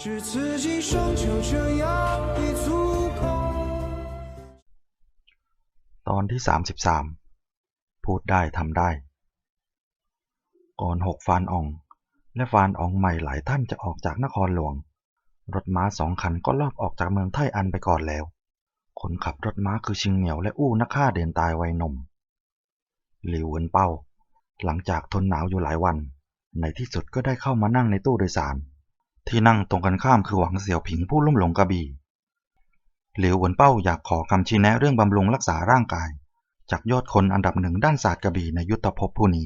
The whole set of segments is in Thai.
只此一生就这样一足够。 ตอนที่สามสิบสามพูดได้ทำได้ ก่อนหกฟานออง และฟานอองใหม่หลายท่านจะออกจากนครหลวง รถม้าสองคันก็ลอบออกจากเมืองไทอันไปก่อนแล้ว คนขับรถม้าคือชิงเหนียวและอู้นักฆ่าเดินตายวัยหนุ่มหลิวเวินเป้า หลังจากทนหนาวอยู่หลายวัน ในที่สุดก็ได้เข้ามานั่งในตู้โดยสาร ที่นั่งตรงกันข้ามคือหวังเสี่ยวผิงผู้ลุ่มหลงกระบี่หลิวหวนเป้าอยากขอคำชี้แนะเรื่องบำรุงรักษาร่างกาย จากยอดคนอันดับหนึ่งด้านศาสตร์กระบี่ในยุทธภพผู้นี้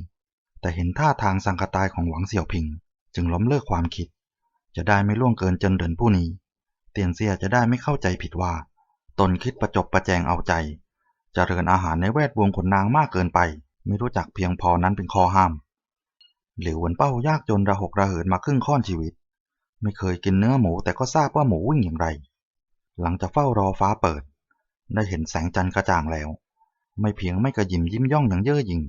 แต่เห็นท่าทางสังกตายของหวังเสี่ยวผิง จึงล้มเลิกความคิด จะได้ไม่ล่วงเกินเจินเดินผู้นี้ เตียนเซียจะได้ไม่เข้าใจผิดว่า ตนคิดประจบประแจงเอาใจจเจริญอาหารในแวดวงขนนางมากเกินไป ไม่รู้จักเพียงพอนั้นเป็นข้อห้ามหลิวหวนเป้ายากจนระหกระเหินมาครึ่งค่อนชีวิต ไม่เคยกินเนื้อหมูแต่ก็ทราบว่าหมูวิ่งอย่างไร หลังจากเฝ้ารอฟ้าเปิด ได้เห็นแสงจันทร์กระจ่างแล้ว ไม่เพียงไม่กระยิมยิ้มย่องอย่างเย่อหยิ่ง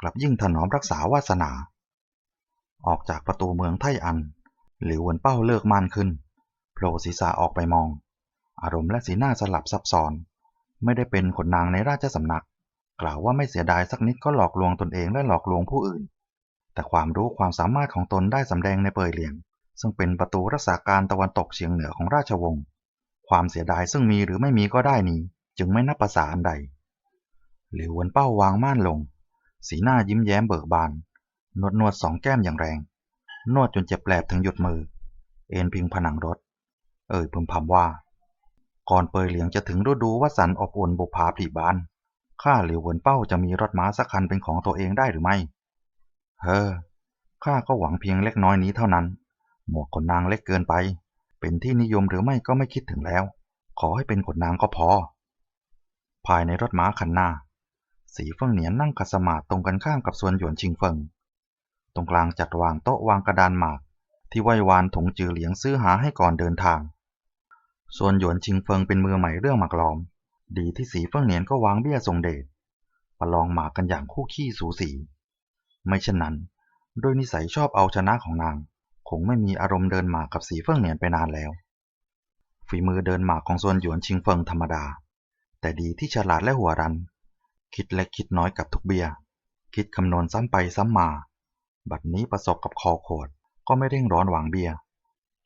กลับยิ่งถนอมรักษาวาสนา ออกจากประตูเมืองไทอัน หลิวเหวนเป้าเลิกม่านขึ้นโผล่ศีรษะออกไปมอง อารมณ์และสีหน้าสลับซับซ้อน ไม่ได้เป็นขนนางในราชสำนัก กล่าวว่าไม่เสียดายสักนิดก็หลอกลวงตนเองและหลอกลวงผู้อื่น แต่ความรู้ความสามารถของตนได้สำแดงในเปยเหลียง ซึ่งเป็นประตูรักษาการตะวันตกเฉียงเหนือของราชวงศ์ ความเสียดายซึ่งมีหรือไม่มีก็ได้นี้ จึงไม่นับภาษาอันใดหลิวเหวินเป้าวางม่านลง สีหน้ายิ้มแย้มเบิกบาน นวดนวดสองแก้มอย่างแรง นวดจนเจ็บแปลบถึงหยุดมือ เอ็นพิงผนังรถ เอ่ยพึมพำว่า ก่อนเปยเหลียงจะถึงฤดูวสันอบอุ่นบุพภาผลิบาน ข้าหลิวเหวินเป้าจะมีรถม้าสักคันเป็นของตัวเองได้หรือไม่ เฮ้อข้าก็หวังเพียงเล็กน้อยนี้เท่านั้น หมวกขนนางเล็กเกินไป เป็นที่นิยมหรือไม่ก็ไม่คิดถึงแล้ว ขอให้เป็นขนนางก็พอ ภายในรถม้าคันหน้า สีเฟิงเหนียนนั่งขัดสมาธิตรงกันข้ามกับส่วนหยวนชิงเฟิง ตรงกลางจัดวางโต๊ะวางกระดานหมาก ที่ไหว้วานถงจือเหลียงซื้อหาให้ก่อนเดินทาง ส่วนหยวนชิงเฟิงเป็นมือใหม่เรื่องหมากล้อม ดีที่สีเฟิงเหนียนก็วางเบี้ยทรงเดชประลองหมากกันอย่างคู่ขี้สูสี ไม่เช่นนั้น ด้วยนิสัยชอบเอาชนะของนาง คงไม่มีอารมณ์เดินหมากกับสีเฟิงเหนียนไปนานแล้ว ฝีมือเดินหมากของส่วนหยวนชิงเฟิงธรรมดา แต่ดีที่ฉลาดและหัวรัน คิดเล็กคิดน้อยกับทุกเบียร์คิดคำนวณซ้ำไปซ้ำมา บัดนี้ประสบกับคอโขดก็ไม่เร่งร้อนหวางเบียร์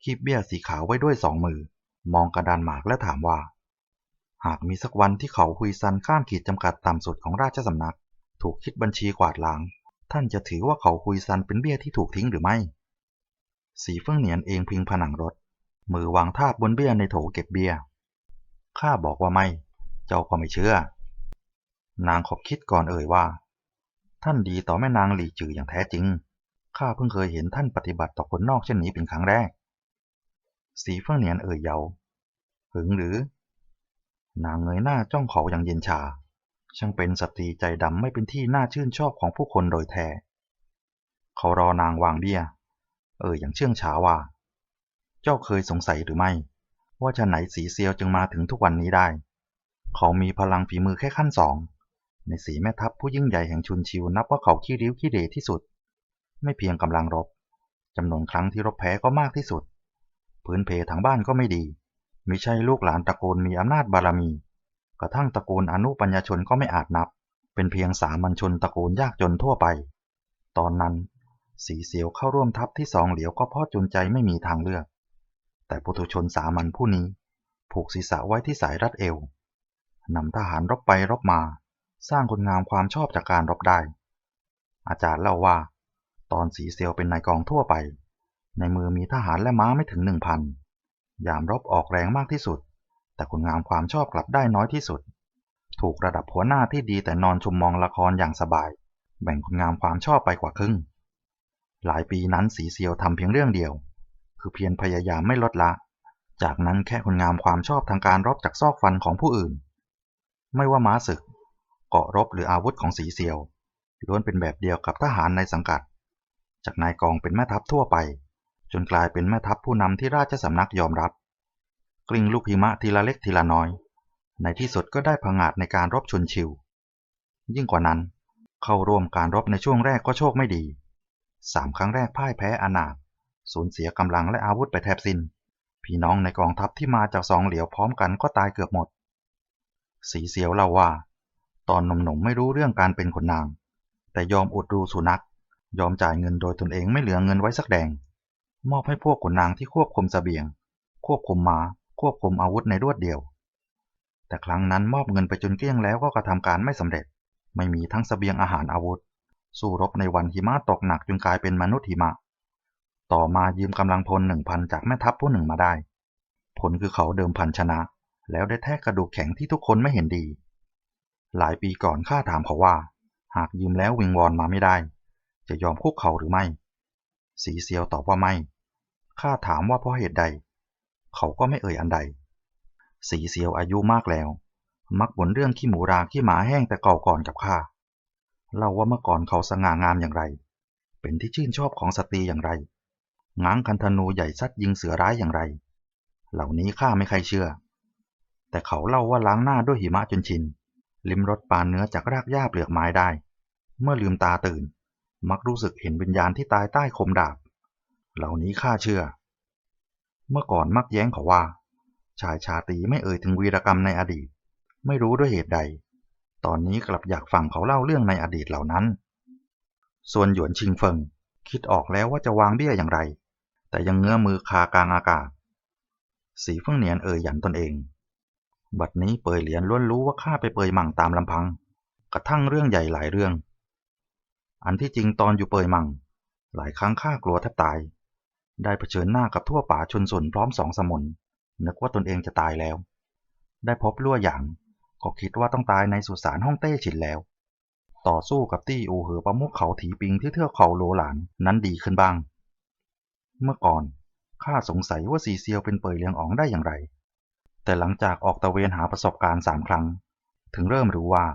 คีบเบียสีขาวไว้ด้วยสองมือ มองกระดานหมากและถามว่า หากมีสักวันที่เขาคุยซันข้ามขีดจำกัดต่ำสุดของราชสำนัก ถูกคิดบัญชีกวาดล้าง ท่านจะถือว่าเขาคุยซันเป็นเบี้ยที่ถูกทิ้งหรือไม่ สีเฟื่องเหนียนเองพิงผนังรถ มือวางทาบบนเบี้ยในโถเก็บเบี้ย ข้าบอกว่าไม่ เจ้าก็ไม่เชื่อ นางขบคิดก่อนเอ่ยว่า ท่านดีต่อแม่นางหลี่จืออย่างแท้จริง ข้าเพิ่งเคยเห็นท่านปฏิบัติต่อคนนอกเช่นนี้เป็นครั้งแรก สีเฟื่องเหนียนเอ่ยเยาหึงหรือ นางเงยหน้าจ้องเขาอย่างเย็นชา ช่างเป็นสตรีใจดำไม่เป็นที่น่าชื่นชอบของผู้คนโดยแท้ เขารอนางวางเบี้ย เอ่ยอย่างเชื่องช้าว่า เจ้าเคยสงสัยหรือไม่ ว่าฉะไหนสีเซียวจึงมาถึงทุกวันนี้ได้ เขามีพลังฝีมือแค่ขั้นสอง ในสีแม่ทัพผู้ยิ่งใหญ่แห่งชุนชิวนับว่าเขาขี้ริ้วขี้เดที่สุด ไม่เพียงกำลังรบจำนวนครั้งที่รบแพ้ก็มากที่สุด พื้นเพทางบ้านก็ไม่ดีมิใช่ลูกหลานตระกูลมีอำนาจบารมี กระทั่งตระกูลอนุปัญญชนก็ไม่อาจนับ เป็นเพียงสามัญชนตระกูลยากจนทั่วไป ตอนนั้น สีเสียวเข้าร่วมทัพที่สองเหลียวก็เพราะจนใจไม่มีทางเลือก แต่ปุถุชนสามัญผู้นี้ ผูกศีรษะไว้ที่สายรัดเอว นำทหารรบไปรบมา สร้างคุณงามความชอบจากการรบได้ อาจารย์เล่าว่า ตอนสีเซียวเป็นนายกองทั่วไป ในมือมีทหารและม้าไม่ถึงหนึ่งพันยามรบออกแรงมากที่สุด แต่คุณงามความชอบกลับได้น้อยที่สุด ถูกระดับหัวหน้าที่ดีแต่นอนชมมองละครอย่างสบาย แบ่งคุณงามความชอบไปกว่าครึ่ง หลายปีนั้นสีเซียวทำเพียงเรื่องเดียว คือเพียรพยายามไม่ลดละ จากนั้นแค่คุณงามความชอบทางการรบจากซอกฟันของผู้อื่น ไม่ว่าม้าศึก เกาะรบหรืออาวุธของสีเซียวล้วนเป็นแบบเดียวกับทหารในสังกัด จากนายกองเป็นแม่ทัพทั่วไป จนกลายเป็นแม่ทัพผู้นำที่ราชสำนักยอมรับ กลิ้งลูกหิมะทีละเล็กทีละน้อย ในที่สุดก็ได้ผงาดในการรบชนชิว ยิ่งกว่านั้น เข้าร่วมการรบในช่วงแรกก็โชคไม่ดี สามครั้งแรกพ่ายแพ้อนาถสูญเสียกำลังและอาวุธไปแทบสิน้น พี่น้องในกองทัพที่มาจากสองเหลียวพร้อมกันก็ตายเกือบหมด สีเสียวเล่าว่า ตอนหนุ่มๆไม่รู้เรื่องการเป็นขุนนาง แต่ยอมอดรูสุนัข ยอมจ่ายเงินโดยตนเองไม่เหลือเงินไว้สักแดง มอบให้พวกขุนนางที่ควบคุมเสบียง ควบคุมมา้าควบคุมอาวุธในรวดเดียว แต่ครั้งนั้นมอบเงินไปจนเกลี้ยงแล้วก็กระทำการไม่สำเร็จ ไม่มีทั้งเสบียงอาหารอาวุธ สู้รบในวันหิมะตกหนักจนกลายเป็นมนุษย์หิมะ ต่อมายืมกำลังพลหนึ่งพันจากแม่ทัพผู้หนึ่งมาได้ ผลคือเขาเดิมพันชนะ แล้วได้แทกกระดูกแข็งที่ทุกคนไม่เห็นดี หลายปีก่อนข้าถามเขาว่า หากยืมแล้ววิงวอนมาไม่ได้ จะยอมคุกเขาหรือไม่ สีเซียวตอบว่าไม่ ข้าถามว่าเพราะเหตุใด เขาก็ไม่เอ่ยอันใด สีเซียวอายุมากแล้ว มักบ่นเรื่องขี้หมูราขี้หมาแห้งแต่เก่าก่อนกับข้า เล่าว่าเมื่อก่อนเขาสง่างามอย่างไร เป็นที่ชื่นชอบของสตรีอย่างไร ง้างคันธนูใหญ่ซัดยิงเสือร้ายอย่างไร เหล่านี้ข้าไม่ใครเชื่อ แต่เขาเล่าว่าล้างหน้าด้วยหิมะจนชิน ลิ้มรสปานเนื้อจากรากหญ้าเปลือกไม้ได้ เมื่อลืมตาตื่น มักรู้สึกเห็นวิญญาณที่ตายใต้คมดาบ เหล่านี้ข้าเชื่อ เมื่อก่อนมักแย้งเขาว่า ชายชาตรีไม่เอ่ยถึงวีรกรรมในอดีต ไม่รู้ด้วยเหตุใด ตอนนี้กลับอยากฟังเขาเล่าเรื่องในอดีตเหล่านั้น ส่วนหยวนชิงเฟิง คิดออกแล้วว่าจะวางเบี้ยอย่างไร แต่ยังเงื้อมือคากลางอากาศ สีเฟิงเหนียนเอ่ยหยันตนเอง บัดนี้เปยเหรียญล้วนรู้ว่าข้าไปเปยมั่งตามลำพัง กระทั่งเรื่องใหญ่หลายเรื่อง อันที่จริงตอนอยู่เปยมั่ง หลายครั้งข้ากลัวแทบตาย ได้เผชิญหน้ากับทั่วป่าชนสนพร้อมสองสมุนนึกว่าตนเองจะตายแล้ว ได้พบลั่วหยาง ก็คิดว่าต้องตายในสุสานห้องเต้ฉินแล้ว ต่อสู้กับตี้อูเหอประมุขเขาถีปิงที่เทือกเขาโลหลานนั้นดีขึ้นบ้าง เมื่อก่อนข้าสงสัยว่าซีเซียวเป็นเปยเลียงอ๋องได้อย่างไร แต่หลังจากออกตะเวนหาประสบการณ์สามครั้ง ถึงเริ่มรู้ว่า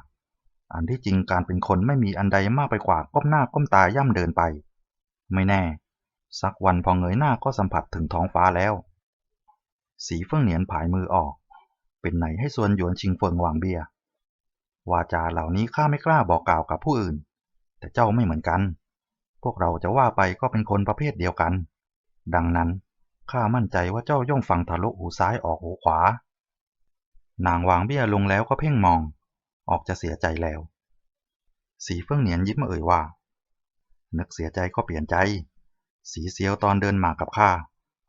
อันที่จริงการเป็นคนไม่มีอันใดมากไปกว่าก้มหน้าก้มตาย่ำเดินไป ไม่แน่ สักวันพอเงยหน้าก็สัมผัสถึงท้องฟ้าแล้ว สีเฟื่องเหนียนผายมือออก เป็นไหนให้ส่วนหยวนชิงเฟิงหวางเบีย วาจาเหล่านี้ข้าไม่กล้าบอกกล่าวกับผู้อื่น แต่เจ้าไม่เหมือนกัน พวกเราจะว่าไปก็เป็นคนประเภทเดียวกัน ดังนั้นข้ามั่นใจว่าเจ้าย่อมฟังทะลุหูซ้ายออกหูขวา นางวางเบี้ยลงแล้วก็เพ่งมอง ออกจะเสียใจแล้ว สีเฟื่องเหนียนยิ้มเอ่ยว่า นึกเสียใจก็เปลี่ยนใจ สีเสียวตอนเดินมากับข้า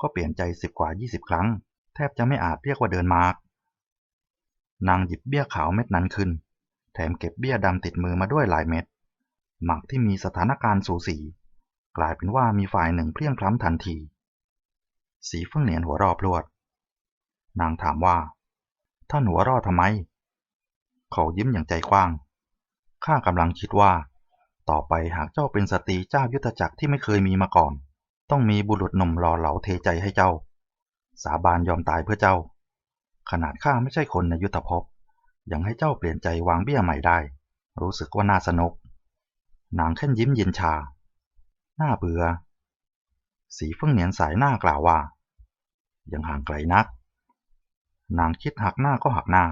ก็เปลี่ยนใจสิบกว่ายี่สิบครั้ง แทบจะไม่อาจเรียกว่าเดินมาก นางหยิบเบี้ยขาวเม็ดนั้นขึ้น แถมเก็บเบี้ยดำติดมือมาด้วยหลายเม็ด หมากที่มีสถานการณ์สูสี กลายเป็นว่ามีฝ่ายหนึ่งเพลียงพล้ำทันที สีเฟื่องเหนียนหัวรอบลวด นางถามว่า ท่านหัวรอทำไม เขายิ้มอย่างใจกว้าง ข้ากำลังคิดว่า ต่อไปหากเจ้าเป็นสตรีเจ้ายุทธจักรที่ไม่เคยมีมาก่อน ต้องมีบุรุษหนุ่มรอเหลาเทใจให้เจ้า สาบานยอมตายเพื่อเจ้า ขนาดข้าไม่ใช่คนในยุทธภพ ยังให้เจ้าเปลี่ยนใจวางเบี้ยใหม่ได้ รู้สึกว่าน่าสนุก นางแค่นยิ้มเย็นชา หน่าเบื่อ สีเฟื่องเหนียนสายหน้ากล่าวว่า ยังห่างไกลนัก นางคิดหักหน้าก็หักหน้า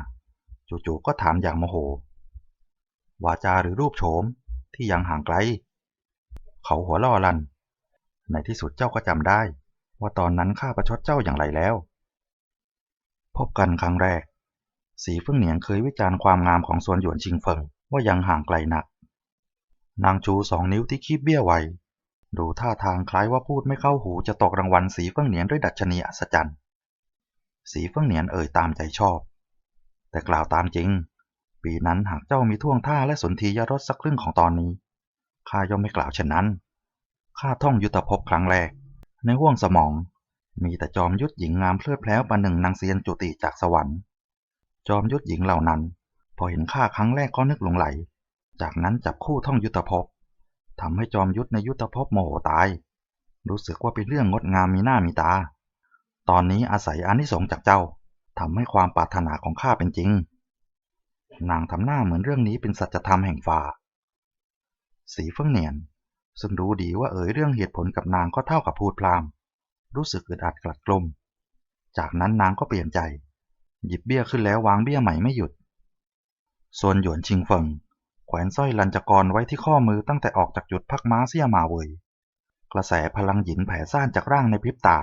จู่ๆก็ถามอย่างโมโห วาจาหรือรูปโฉมที่ยังห่างไกล เขาหัวล่อลัน ในที่สุดเจ้าก็จำได้ ว่าตอนนั้นข้าประชดเจ้าอย่างไรแล้ว พบกันครั้งแรก สีเฟื่องเหนียงเคยวิจารณ์ความงามของส่วนหยวนชิงเฟิงว่ายังห่างไกลนัก นางชูสองนิ้วที่คีบเบี้ยไว้ดูท่าทางคล้ายว่าพูดไม่เข้าหูจะตกรางวัลสีเฟื่องเหนียนด้วยดัชนีอัศจรรย์ สีเฟื่องเหนียนเอ่ยตามใจชอบ แต่กล่าวตามจริง ปีนั้นหากเจ้ามีท่วงท่าและสนธียรสสักครึ่งของตอนนี้ข้าย่อมไม่กล่าวเช่นนั้นข้าท่องยุทธภพครั้งแรก ในห้วงสมอง มีแต่จอมยุทธหญิงงามเพลิดเพล้วประหนึ่งนางเซียนจุติจากสวรรค์ จอมยุทธหญิงเหล่านั้น พอเห็นข้าครั้งแรกก็นึกหลงไหล จากนั้นจับคู่ท่องยุทธภพทำให้จอมยุทธในยุทธภพโมโหตาย รู้สึกว่าเป็นเรื่องงดงามมีหน้ามีตา ตอนนี้อาศัยอานิสงส์จากเจ้าทำให้ความปรารถนาของข้าเป็นจริง นางทำหน้าเหมือนเรื่องนี้เป็นสัจธรรมแห่งฟ้าสีเฟื่องเหนียน ซึ่งรู้ดีว่าเอ่ยเรื่องเหตุผลกับนางก็เท่ากับพูดพลาม รู้สึกอึดอัดกลัดกลม จากนั้นนางก็เปลี่ยนใจ หยิบเบี้ยขึ้นแล้ววางเบี้ยใหม่ไม่หยุดส่วนหยวนชิงเฟิงแขวนสร้อยลัญจกรไว้ที่ข้อมือตั้งแต่ออกจากจุดพักม้าเสี่ยมาเวย กระแสพลังหยินแผ่ซ่านจากร่างในพริบตา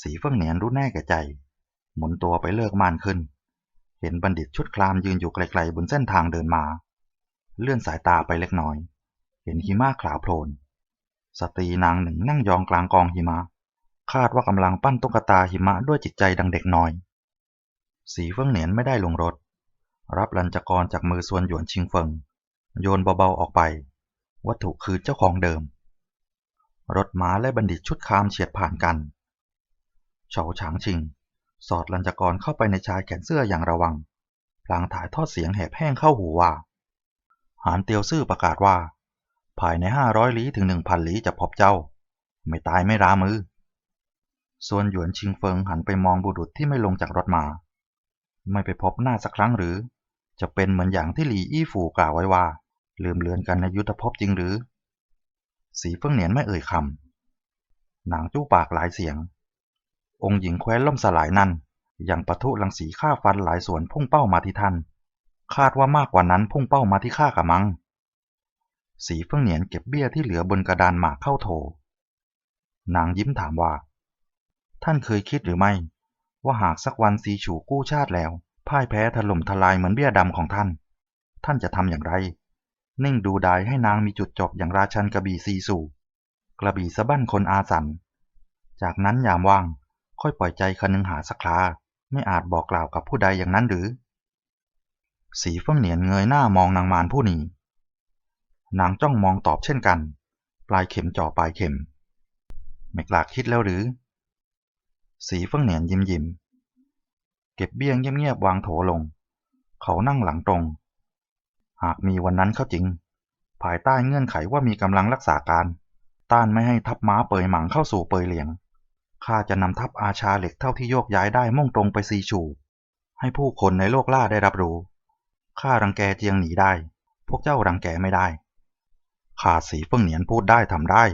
สีเฟิงเหนียนรู้แน่แก่ใจ หมุนตัวไปเลิกม่านขึ้น เห็นบัณฑิตชุดคลามยืนอยู่ไกลๆบนเส้นทางเดินมา เลื่อนสายตาไปเล็กน้อย เห็นหิมะขลาโพลน สตรีนางหนึ่งนั่งยองกลางกองหิมะ คาดว่ากำลังปั้นตุ๊กตาหิมะด้วยจิตใจดังเด็กน้อย สีเฟิ่งเหนียนไม่ได้ลงรถ รับลัญจกรจากมือส่วนหยวนชิงเฟิง โยนเบาๆออกไป วัตถุคือเจ้าของเดิม รถม้าและบัณฑิตชุดคามเฉียดผ่านกัน เฉาฉางชิง สอดลัญจกรเข้าไปในชายแขนเสื้ออย่างระวัง พลางถ่ายทอดเสียงแหบแห้งเข้าหูว่า หานเตียวซื่อประกาศว่า ภายในห้าร้อยลี้ถึงหนึ่งพันลี้จะพบเจ้า ไม่ตายไม่รามือ ส่วนหยวนชิงเฟิงหันไปมองบุรุษที่ไม่ลงจากรถมา ไม่ไปพบหน้าสักครั้งหรือ จะเป็นเหมือนอย่างที่หลีอี้ฝูกล่าวไว้ว่า ลืมเลือนกันในยุทธภพจริงหรือ สีเฟิงเหนียนไม่เอ่ยคำ หนางจู้ปากหลายเสียง องค์หญิงแคว้นล่มสลายนั่นยังปะทุรังสีฆ่าฟันหลายส่วนพุ่งเป้ามาที่ท่าน คาดว่ามากกว่านั้นพุ่งเป้ามาที่ข้ากะมัง สีเฟิงเหนียนเก็บเบี้ยที่เหลือบนกระดานหมากเข้าโถ นางยิ้มถามว่า ท่านเคยคิดหรือไม่ ว่าหากสักวันสีฉูกู้ชาติแล้ว พ่ายแพ้ถล่มทลายเหมือนเบี้ยดำของท่าน ท่านจะทำอย่างไร นิ่งดูดายให้นางมีจุดจบอย่างราชันกระบี่ซีสู่ กระบี่สะบั้นคนอาสัน จากนั้นยามว่างค่อยปล่อยใจคนึงหาสักคราไม่อาจบอกกล่าวกับผู้ใดอย่างนั้นหรือ สีเฟิ่องเหนียนเงยหน้ามองนางมารผู้นี้ นางจ้องมองตอบเช่นกัน ปลายเข็มจ่อปลายเข็ม ไม่กล้าคิดแล้วหรือ สีเฟิ่องเหนียนยิ้มยิ้มเก็บเบี้ยงเงียบๆวางโถลง เขานั่งหลังตรง หากมีวันนั้นเข้าจริง ภายใต้เงื่อนไขว่ามีกำลังรักษาการ ต้านไม่ให้ทัพม้าเปยหมังเข้าสู่เปยเหลียงข้าจะนำทัพอาชาเหล็กเท่าที่โยกย้ายได้มุ่งตรงไปซีชู ให้ผู้คนในโลกล่าได้รับรู้ ข้ารังแกเจียงหนีได้ พวกเจ้ารังแกไม่ได้ ขาสีเฟิ่งเหนียนพูดได้ทำได้